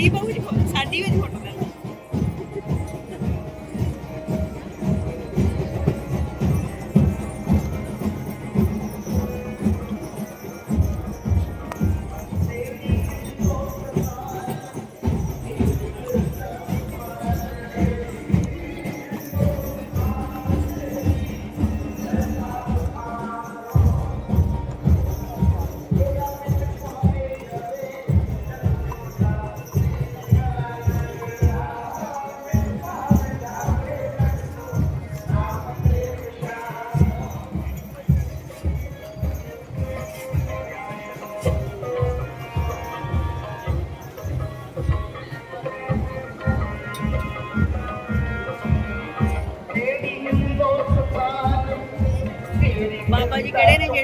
ਸਾਡੀ ਬਹੂ ਦੀ ਫੋ- ਸਾਡੀ ਵੀ ਫੋਟੋ।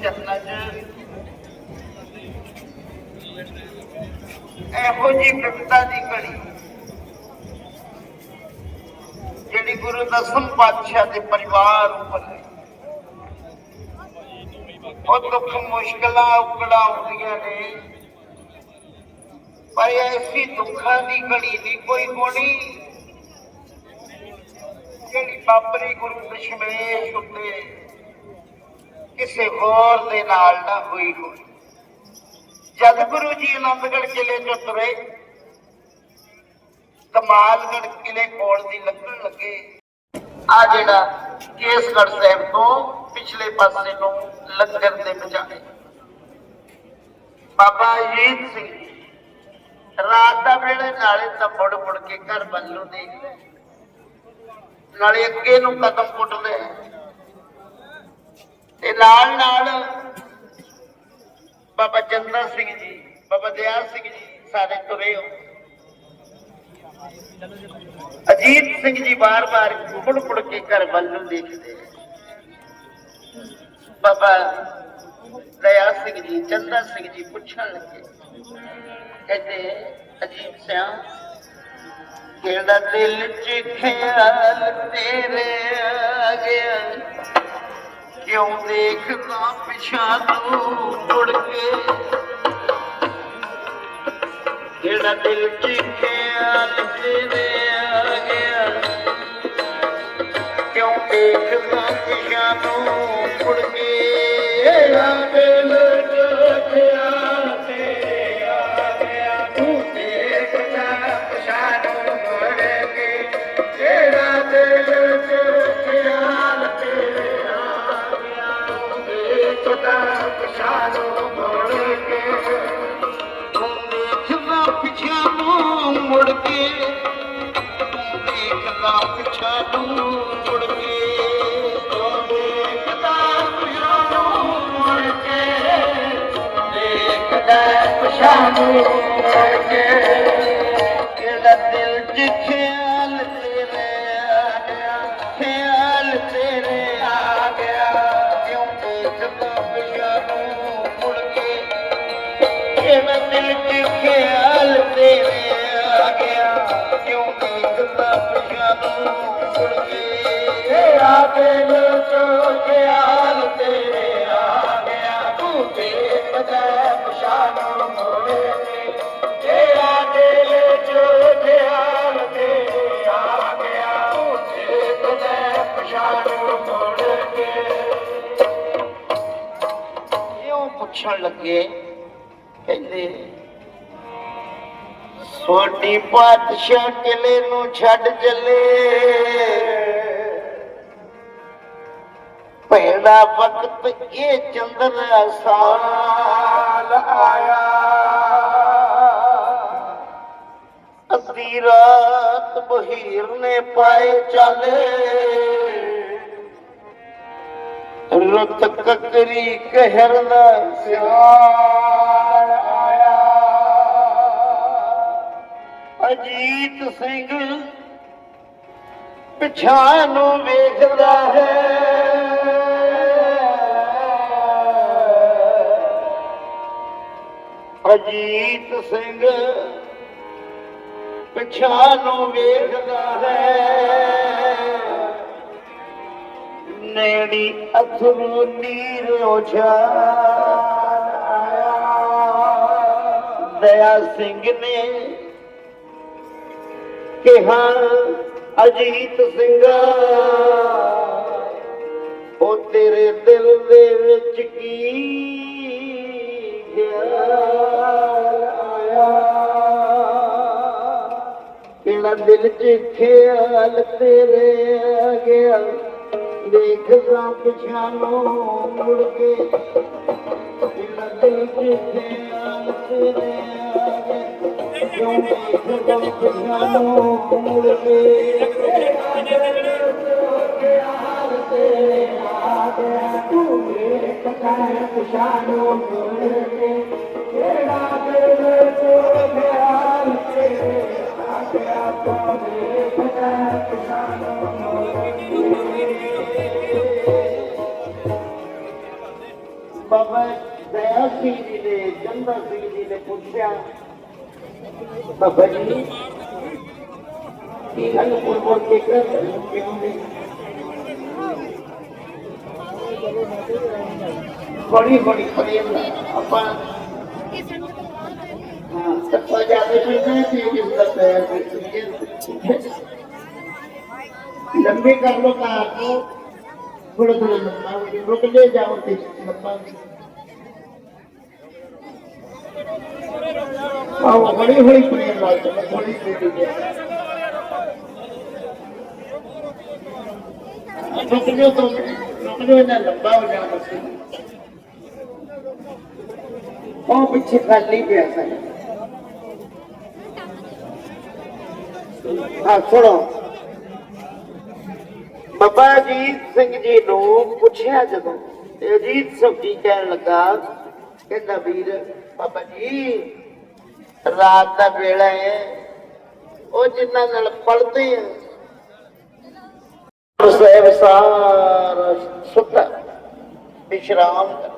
ਪਾਤਸ਼ਾਹ 'ਚ ਇਹੋ ਜੀ ਬਿਪਤਾ ਦੀ ਘੜੀ। ਜਿਹੜੀ ਗੁਰੂ ਦਸਮ ਪਾਤਸ਼ਾਹ ਦੇ ਪਰਿਵਾਰ ਉੱਪਰ ਉਹ ਦੁੱਖ ਮੁਸ਼ਕਲਾਂ ਉਕੜਾ ਆਉਂਦੀਆਂ ਨੇ। ਪਰ ਐਸੀ ਦੁੱਖਾਂ ਦੀ ਘੜੀ ਦੀ ਕੋਈ ਕੋਣੀ ਜਿਹੜੀ ਬਾਬਰੀ ਗੁਰੂ ਦਸ਼ਮੇਸ਼ ਉੱਤੇ ਕਿਸੇ ਹੋਰ ਦੇ ਨਾਲ ਨਾ ਹੋਈ ਹੋਈ ਜਦ ਗੁਰੂ ਜੀ ਆਨੰਦਗੜ੍ਹ ਕਿਲੇ ਤੋਂ ਤੁਰੇ, ਕਮਾਲਗੜ੍ਹ ਕਿਲੇ ਕੋਲ ਦੀ ਲੱਗਣ ਲੱਗੇ। ਆ ਜਿਹੜਾ ਕੇਸਗੜ੍ਹ ਸਾਹਿਬ ਤੋਂ ਪਿਛਲੇ ਪਾਸੇ ਨੂੰ ਲੰਗਰ ਦੇ ਬਚਾਏ ਬਾਬਾ ਅਜੀਤ ਸਿੰਘ ਰਾਤ ਦਾ ਵੇਲੇ ਨਾਲੇ ਤਾਂ ਮੁੜ ਮੁੜ ਕੇ ਘਰ ਵੱਲ ਵੱਲੋਂ ਦੇ ਨਾਲੇ ਅੱਗੇ ਨੂੰ ਕਦਮ ਪੁੱਟਦੇ। ਤੇ ਨਾਲ ਨਾਲ ਬਾਬਾ ਚੰਦਰ ਸਿੰਘ ਜੀ, ਬਾਬਾ ਦਿਆਲ ਸਿੰਘ ਜੀ ਸਾਰੇ ਤੁਰੇ ਹੋ। ਅਜੀਤ ਸਿੰਘ ਜੀ ਬਾਰ-ਬਾਰ ਮੁੜ ਮੁੜ ਕੇ ਘਰ ਵੱਲ ਨੂੰ ਦੇਖਦੇ ਬਾਬਾ ਦਇਆ ਸਿੰਘ ਜੀ, ਚੰਦਰ ਸਿੰਘ ਜੀ ਪੁੱਛਣ ਲੱਗੇ। ਕਹਿੰਦੇ, ਅਜੀਤ ਸਿਆ ਕਿਹੜਾ ਦਿਲ ਚ ਖਿਆਲ ਤੇਰੇ ਆ ਗਿਆ ਕਿਉਂ ਦੇਖਦਾ ਪਿਛਾ ਤੂੰ ਮੁੜ ਕੇ? ਜਿਹੜਾ ਦਿਲ ਚ ਖਿਆਲ ਤੇਰੇ ਆ ਗਿਆ। ਕਿਉਂ ਦੇਖਦਾ ਪਿਛਾ ਤੂੰ ਆ ਗਿਆ ਖਿਆਲ ਤੇਰੇ ਆ ਗਿਆ ਕਿਉਂ ਦੇਖਦਾ ਪਿਛਾ ਨੂੰ ਮੁੜ ਕੇ ਕਿਹੜਾ ਦਿਲ ਚ ਖਿਆਲ ਤੇਰੇ ਪੁੱਛਣ ਲੱਗੇ? ਕਹਿੰਦੇ ਸੋਡੀ ਪਾਤਸ਼ਾਹ ਕਿਲੇ ਨੂੰ ਛੱਡ ਚੱਲੇ। ਪਹਿਲਾ ਵਕਤ ਇਹ ਚੰਦਰ ਸਾਲ ਆਇਆ। ਅੱਧੀ ਰਾਤ ਬਹੀਰ ਨੇ ਪਾਏ ਚਾਲੇ। ਰੁੱਤ ਕਕਰੀ ਕਹਿਰ ਦਾ ਸਿਆਲ ਆਇਆ। ਅਜੀਤ ਸਿੰਘ ਪਿਛਾਂ ਨੂੰ ਵੇਖਦਾ ਹੈ। ਅਜੀਤ ਸਿੰਘ ਪਿਛਾਂ ਨੂੰ ਵੇਖਦਾ ਹੈ। ਨੈਣੀ ਅਥਰੂ ਨੀਰ ਉਛਾਲ ਆਇਆ। ਦਇਆ ਸਿੰਘ ਨੇ ਕਿਹਾ, ਅਜੀਤ ਸਿੰਘਾ, ਉਹ ਤੇਰੇ ਦਿਲ ਦੇ ਵਿੱਚ ਕੀ ਕਿਹੜਾ ਦਿਲ 'ਚ ਖਿਆਲ ਤੇਰੇ ਆ ਗਿਆ। ਦੇਖਦਾ ਪਿਛਾਂ ਨੂੰ ਮੁੜ ਕੇ। ਕਿਹੜਾ ਦਿਲ 'ਚ ਖਿਆਲ ਤੇਰੇ ਆ ਗਿਆ। ਕਿਉਂ ਦੇਖਦਾ ਪਿਛਾਂ ਨੂੰ ਮੁੜ ਕੇ। ਬਾਬਾ ਦਇਆ ਸਿੰਘ ਜੀ ਨੇ ਚੰਦਾ ਸਿੰਘ ਜੀ ਨੇ ਪੁੱਛਿਆ ਬਾਬਾ ਜੀ ਕੀ ਗੱਲ ਪੁਰ ਪੁਰ ਕੇ ਕਰ ਕਿਉਂ ਨਹੀਂ ਬੜੀ ਬੜੀ ਪ੍ਰੇਮ ਨਾਲ ਆਪਾਂ ਹਾਂ ਸੱਪਾ ਜਾਦੇ ਪੈਂਦੇ ਸੀ ਇਸ ਦਾ ਪੈਰ ਲੰਬੇ ਕਰ ਲੋ ਕਾਰ को थोड़ा थोड़ा लंबा हो गया रुक ले जाओ ते लंबा आओ बड़ी हुई प्रेम लाल तो थोड़ी सी दे रुक जाओ तो रुक जाओ ना लंबा हो जाना बस ਉਹ ਪਿੱਛੇ ਖਾਲੀ ਪਿਆ ਸੀ ਹਾਂ, ਸੁਣੋ। ਬਾਬਾ ਅਜੀਤ ਸਿੰਘ ਜੀ ਨੂੰ ਪੁੱਛਿਆ ਜਦੋਂ, ਤੇ ਅਜੀਤ ਸਿੰਘ ਜੀ ਕਹਿਣ ਲੱਗਾ, ਕਹਿੰਦਾ, ਵੀਰ, ਬਾਬਾ ਜੀ, ਰਾਤ ਦਾ ਵੇਲਾ ਹੈ ਉਹ ਜਿਨ੍ਹਾਂ ਨਾਲ ਪੜਦੇ ਆ। ਸਾਹਿਬ ਸਾਰਾ ਸੁੱਤਾ ਵਿਸ਼ਰਾਮ ਕਰ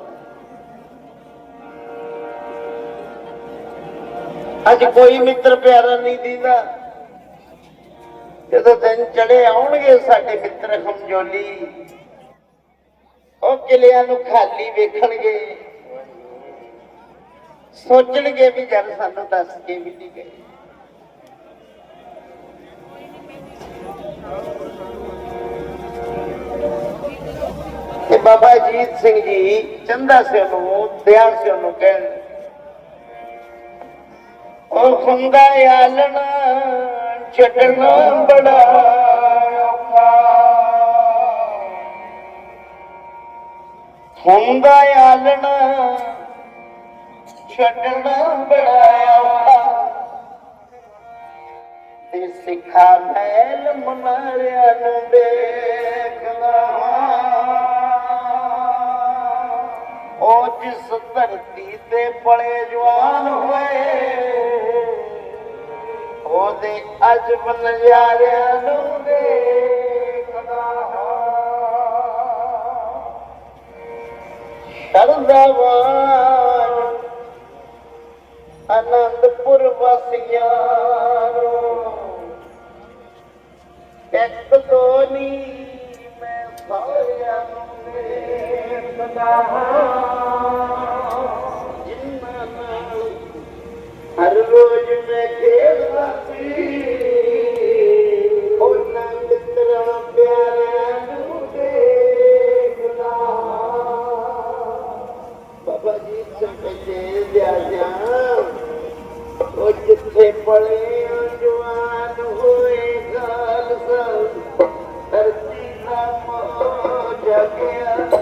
ਅੱਜ ਕੋਈ ਮਿੱਤਰ ਪਿਆਰਾ ਨਹੀਂ ਦੀਦਾ। ਜਦੋਂ ਦਿਨ ਚੜੇ ਆਉਣਗੇ ਸਾਡੇ ਮਿੱਤਰ ਹਮਜੋਲੀ ਉਹ ਕਿਲਿਆਂ ਨੂੰ ਖਾਲੀ ਵੇਖਣਗੇ। ਸੋਚਣਗੇ ਵੀ ਜਦ ਸਾਨੂੰ ਦੱਸ ਕੇ ਵੀ ਨਹੀਂ ਗਏ। ਤੇ ਬਾਬਾ ਜੀਤ ਸਿੰਘ ਜੀ ਚੰਦਾ ਸਿੰਘ ਨੂੰ ਦਿਆਲ ਸਿੰਘ ਨੂੰ ਕਹਿਣ, ਉਹ ਹੁੰਦਾ ਆਲਣਾ। ਛੱਡਣਾ ਬੜਾ ਹੁੰਦਾ ਆਲਣਾ ਛੱਡਣਾ ਬੜਾ ਔਖਾ ਤੇ ਸਿੱਖਾ ਮੈਲ ਮਨਾਰਿਆ ਨੂੰ ਦੇਖਦਾ ਉਹ ਜਿਸ ਧਰਤੀ ਤੇ ਬੜੇ ਜਵਾਨ ਹੋਏ ਉਹਦੇ ਅਜਬ ਨਜ਼ਾਰਿਆਂ ਨੂੰ ਦੇਖਦਾ ਸ਼ਰਦਾਵਾਨ ਆਨੰਦਪੁਰ ਵਾਸੀਆਂ ਨੂੰ। ਇੱਕ ਦੋਨੀ ਮੈਂ ਸਾਰਿਆਂ ਨੂੰ ਦੇਖਦਾ ਜਿਨ੍ਹਾਂ ਨਾਲ ਹਰ ਰੋਜ਼ ਮੈਂ ਖੇਡਦਾ ਸੰਪਤੇ ਜਾ ਉਹ ਜਿੱਥੇ ਪਲੇ ਜਵਾਨ ਹੋਏ ਗਾਲ ਸਭ ਧਰਤੀ ਦਾ ਮੋ ਜਗਿਆ।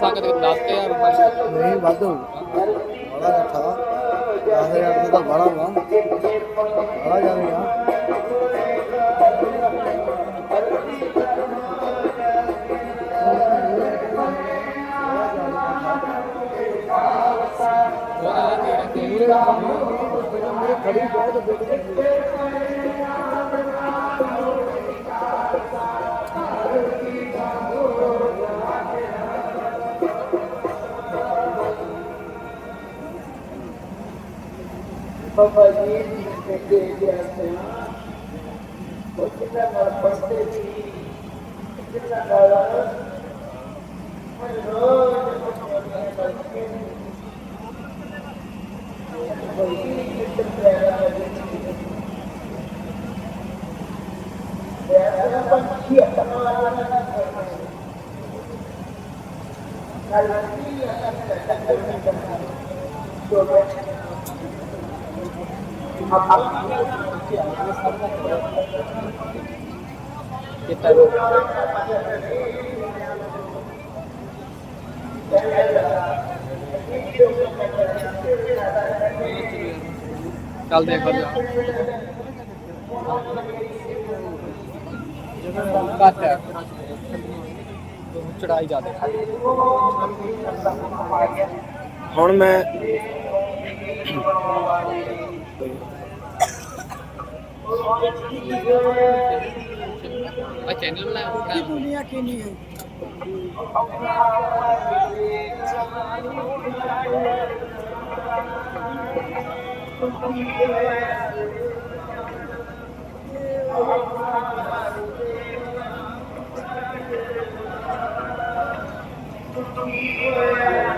ਸੰਗਤ ਦੇ 10000 ਰੁਪਏ ਨਹੀਂ ਵਾਧੂ ਬੜਾ ਇਕੱਠਾ 10000 ਦਾ ਤਾਂ ਬੜਾ ਵਾ। ਬੜਾ ਜਾਂਦੇ ਆ। ਖੜੀ ਬਹੁਤ ਉਹ ਕਿੰਨਾ ਨਾਲ ਪੜਦੇ ਸੀ ਕਿੰਨਾ ਨਾਲ ਮੈਂ ਰੋਜ਼ ਪੜ੍ਹਦੇ ਬੱਚੇ ਬੜੀ ਕਿਤੇ ਪਿਆਰਾ ਪਿਆਰਾ ਪੰਛੀ ਆਪਣਾ ਨਾਲ ਕੀ ਆਪਣਾ ਜੋ ਕਿੱਤਾ ਚੱਲ ਦੇਖ ਜਾ ਘੱਟ ਹੈ ਚੜਾਈ ਜਾਦੇ ਹੁਣ ਮੈਂ ਆ ਚੈਨਲ ਬਣਾਇਆ ਆਪਣਾ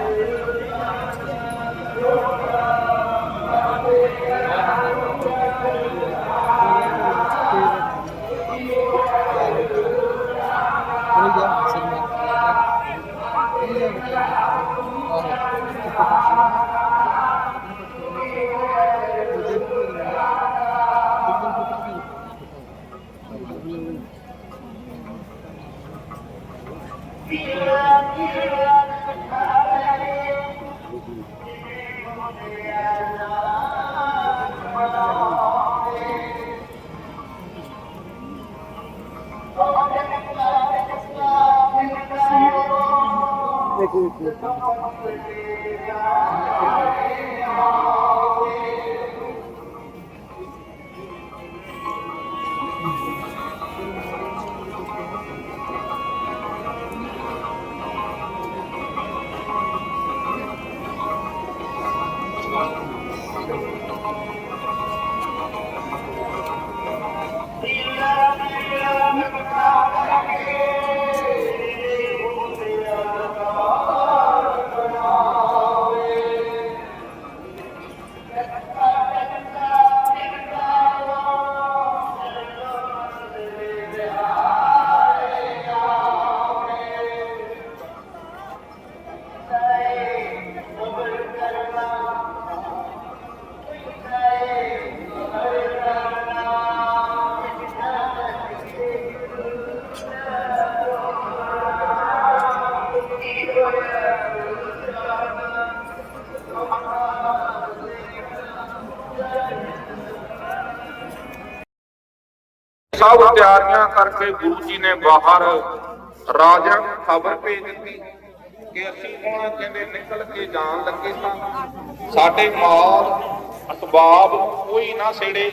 ਸਭ ਤਿਆਰੀਆਂ ਕਰਕੇ ਗੁਰੂ ਜੀ ਨੇ ਬਾਹਰ ਰਾਜਾ ਨੂੰ ਖਬਰ ਭੇਜ ਦਿੱਤੀ ਕਿ ਅਸੀਂ ਹੁਣ ਕਹਿੰਦੇ ਨਿਕਲ ਕੇ ਜਾਣ ਲੱਗੇ ਤਾਂ ਸਾਡੇ ਮਾਲ ਅਸਬਾਬ ਕੋਈ ਨਾ ਸੇੜੇ।